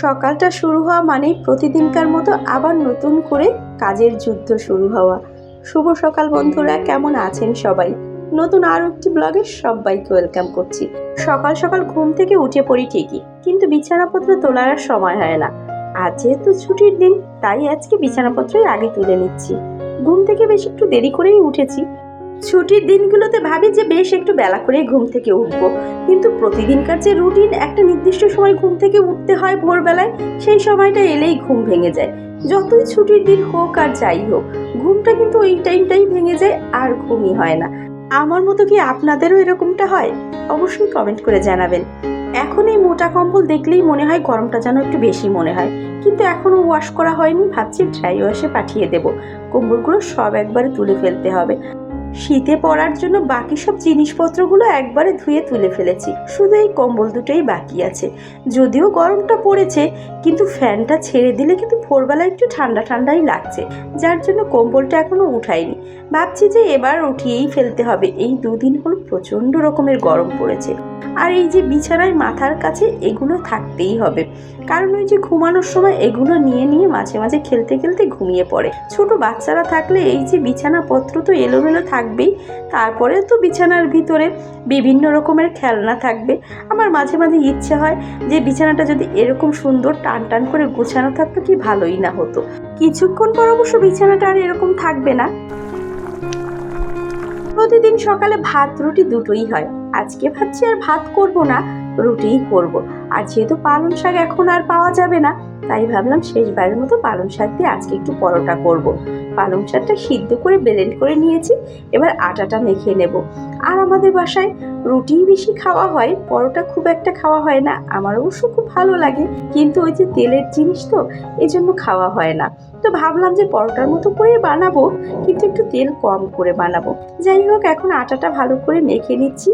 সকালটা শুরু হওয়া মানেই প্রতিদিনকার মতো আবার নতুন করে কাজের যুদ্ধ শুরু হওয়া। শুভ সকাল, বন্ধুরা। কেমন আছেন সবাই? নতুন আরও একটি ব্লগে সবাইকে ওয়েলকাম করছি। সকাল সকাল ঘুম থেকে উঠে পড়ি ঠিকই, কিন্তু বিছানাপত্র তোলার আর সময় হয় না। আজ যেহেতু ছুটির দিন, তাই আজকে বিছানাপত্রই আগে তুলে নিচ্ছি। ঘুম থেকে বেশ একটু দেরি করেই উঠেছি। ছুটির দিনগুলোতে ভাবি যে বেশ একটু বেলা করেই ঘুম থেকে উঠবো। কিন্তু প্রতিদিনকার যে রুটিন, একটা নির্দিষ্ট সময় ঘুম থেকে উঠতে হয় ভোরবেলায়, সেই সময়টা এলেই ঘুম ভেঙে যায়। যতই ছুটির দিন হোক আর যাই হোক, ঘুমটা কিন্তু ওই টাইমটাই ভেঙে যায়, আর ঘুমই হয় না। আমার মতো কি আপনাদেরও এরকমটা হয়? অবশ্যই কমেন্ট করে জানাবেন। এখন এই মোটা কম্বল দেখলেই মনে হয় গরমটা যেন একটু বেশি মনে হয়। কিন্তু এখনও ওয়াশ করা হয়নি, ভাবছি ড্রাই ওয়াশে পাঠিয়ে দেব। কম্বলগুলো সব একবারে তুলে ফেলতে হবে। শীতে পরার জন্য বাকি সব জিনিসপত্রগুলো একবারে ধুয়ে তুলে ফেলেছি। শুধু এই কম্বল দুটোই বাকি আছে। যদিও গরমটা পড়েছে, কিন্তু ফ্যানটা ছেড়ে দিলে কিন্তু ভোরবেলা একটু ঠান্ডা ঠান্ডাই লাগছে, যার জন্য কম্বলটা এখনও উঠাইনি। ভাবছি যে এবার উঠিয়েই ফেলতে হবে। এই দুদিন হল প্রচণ্ড রকমের গরম পড়েছে। আর এই যে বিছানায় মাথার কাছে এগুলো থাকতেই হবে। কারণ ওই যে ঘুমানোর সময় এগুলো নিয়ে নিয়ে মাঝে মাঝে খেলতে খেলতে ঘুমিয়ে পড়ে। ছোট বাচ্চারা থাকলে এই যে বিছানাপত্র তো এলোমেলো থাকবেই, তারপরে তো বিছানার ভিতরে বিভিন্ন রকমের খেলনা থাকবে। আমার মাঝে মাঝে ইচ্ছে হয় যে বিছানাটা যদি এরকম সুন্দর টান টান করে গোছানো থাকতো কি ভালোই না হতো। কিছুক্ষণ পর অবশ্য বিছানাটা আর এরকম থাকবে না। প্রতিদিন সকালে ভাত রুটি দুটোই হয়। আজকে ভাবছি আর ভাত করব না। রুটিই করব। আর যেহেতু পালং শাক এখন আর পাওয়া যাবে না, তাই ভাবলাম শেষবারের মতো পালং শাক দিয়ে আজকে একটু পরোটা করব। পালং শাকটা সিদ্ধ করে ব্লেন্ড করে নিয়েছি, এবার আটাটা মেখে নেব। আর আমাদের বাসায় রুটিই বেশি খাওয়া হয়, পরোটা খুব একটা খাওয়া হয় না, আমার অবশ্য খুব ভালো লাগে, কিন্তু ওই যে তেলের জিনিস তো এই জন্য খাওয়া হয় না। তো ভাবলাম যে পরোটার মতো করে বানাবো, কিন্তু একটু তেল কম করে বানাবো। যাই হোক, এখন আটাটা ভালো করে মেখে নিচ্ছি।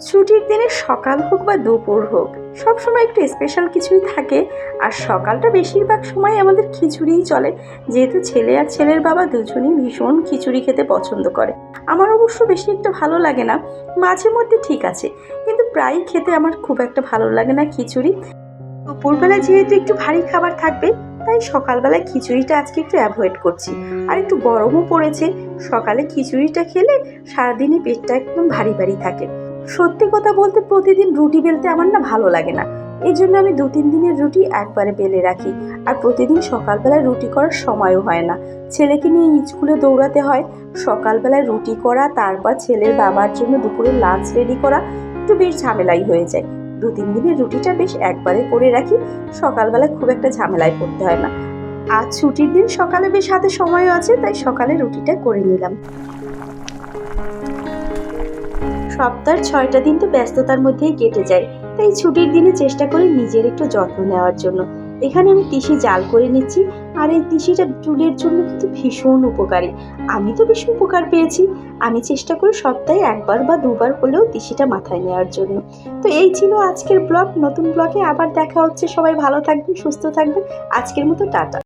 ছুটির দিনে সকাল হোক বা দুপুর হোক সব সময় একটু স্পেশাল কিছুই থাকে। আর সকালটা বেশিরভাগ সময় আমাদের খিচুড়িই চলে। যেহেতু ছেলে আর ছেলের বাবা দুজনেই ভীষণ খিচুড়ি খেতে পছন্দ করে। আমার অবশ্য বেশি একটা ভালো লাগে না। মাঝে মধ্যে ঠিক আছে। কিন্তু প্রায়ই খেতে আমার খুব একটা ভালো লাগে না খিচুড়ি। দুপুরবেলা যেহেতু একটু ভারী খাবার থাকবে, তাই সকালবেলায় খিচুড়িটা আজকে একটু অ্যাভয়েড করছি। আর একটু গরমও পড়েছে। সকালে খিচুড়িটা খেলে সারাদিনই পেটটা একদম ভারী ভারী থাকে। সত্যি কথা বলতে প্রতিদিন রুটি বেলতে আমার না ভালো লাগে না। এই জন্য আমি দু তিন দিনের রুটি একবারে বেলে রাখি। আর প্রতিদিন সকালবেলায় রুটি করার সময়ও হয় না। ছেলেকে নিয়ে স্কুলে দৌড়াতে হয়। সকালবেলায় রুটি করা, তারপর ছেলের বাবার জন্য দুপুরে লাঞ্চ রেডি করা একটু বেশ ঝামেলাই হয়ে যায়। দু তিন দিনের রুটিটা বেশ একবারে করে রাখি। সকালবেলায় খুব একটা ঝামেলায় পড়তে হয় না। আজ ছুটির দিন সকালে বেশ হাতে সময়ও আছে, তাই সকালে রুটিটা করে নিলাম। সপ্তাহের ছয়টা দিন তো ব্যস্ততার মধ্যেই কেটে যায়, তাই ছুটির দিনে চেষ্টা করি নিজের একটু যত্ন নেওয়ার জন্য। এখানে আমি তিসি জাল করে নিচ্ছি, আর এই তিসিটা চুলের জন্য কিন্তু ভীষণ উপকারী। আমি তো বেশি উপকার পেয়েছি, আমি চেষ্টা করি সপ্তাহে একবার বা দুবার হলেও তিসিটা মাথায় নেওয়ার জন্য। তো এই ছিল আজকের ব্লগ, নতুন ব্লগে আবার দেখা হচ্ছে। সবাই ভালো থাকবেন, সুস্থ থাকবেন। আজকের মতো টাটা।